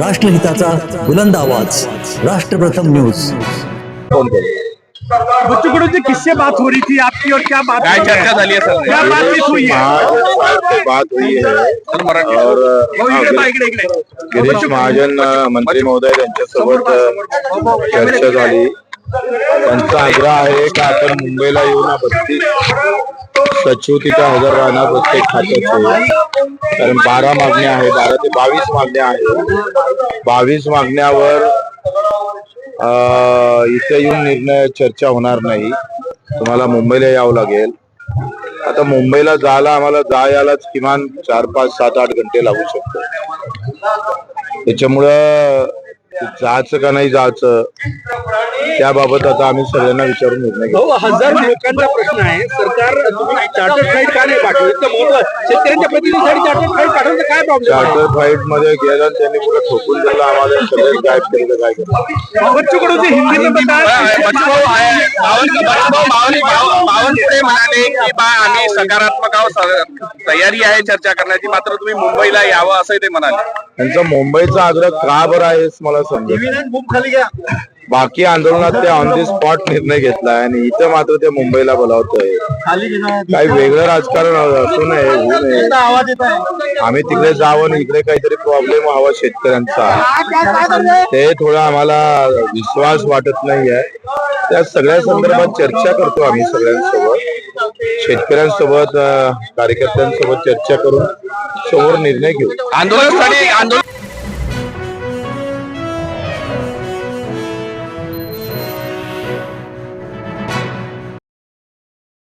राष्ट्रहिताचा बुलंद आवाज. राष्ट्रप्रथम न्यूज. बच्चों कडून जे किस्से बात हो रही थी आपकी और क्या बात काय चर्चा झाली सर क्या बातचीत हुई है बात हुई है। और हो, हाँ, गिरीश महाजन मंत्री महोदय त्यांच्यासोबत अ, चर्चा झाली. त्यांचा आग्रह आहे की आपण मुंबईला येऊन बत्तीस सचिव तिथे हजर राहणार प्रत्येक खात्याचे. कारण बारा मागण्या आहे बारा ते बावीस मागण्या आहेत. बावीस मागण्यावर इथे येऊन निर्णय चर्चा होणार नाही. तुम्हाला मुंबईला यावं लागेल. आता मुंबईला जायला आम्हाला जा यालाच किमान चार पाच सात आठ घंटे लागू शकतो. त्याच्यामुळं जायचं का नाही जायचं त्याबाबत आता आम्ही सगळ्यांना विचारून निर्णय घेऊ भाऊ हजार लोकांचा प्रश्न आहे. सरकार तुम्ही चार्टर फ्लाईट का नाही पाठवलं? इतकं महत्त्व शेतकऱ्यांच्या प्रतिनिधीसाठी चार्टर फ्लाईट पाठवण्याचा काय प्रॉब्लेम चार्टर फ्लाईटमध्ये गेलं आणि त्यांनी पुढे ठोकून दिलं. आम्हाला सगळं गायब केलं काय केलं जे हिंदी म्हणाले की बा आम्ही सकारात्मक आहोत तयारी आहे चर्चा करण्याची. मात्र तुम्ही मुंबईला यावं असं ते म्हणाले. त्यांचा मुंबईचा आग्रह का बरं आहे मला समजत बाकी आंदोलनात ते ऑन दी स्पॉट निर्णय घेतलाय आणि इथं मात्र ते मुंबईला बोलावतोय. काही वेगळं राजकारण असू नये होऊ आम्ही तिकडे जावं आणि इकडे काहीतरी प्रॉब्लेम हवा शेतकऱ्यांचा. ते थोडं आम्हाला विश्वास वाटत नाहीये. त्या सगळ्या संदर्भात चर्चा करतो आम्ही सगळ्यांसोबत. शेतकऱ्यांसोबत कार्यकर्त्यांसोबत चर्चा करून समोर निर्णय घेऊ. आंदोलन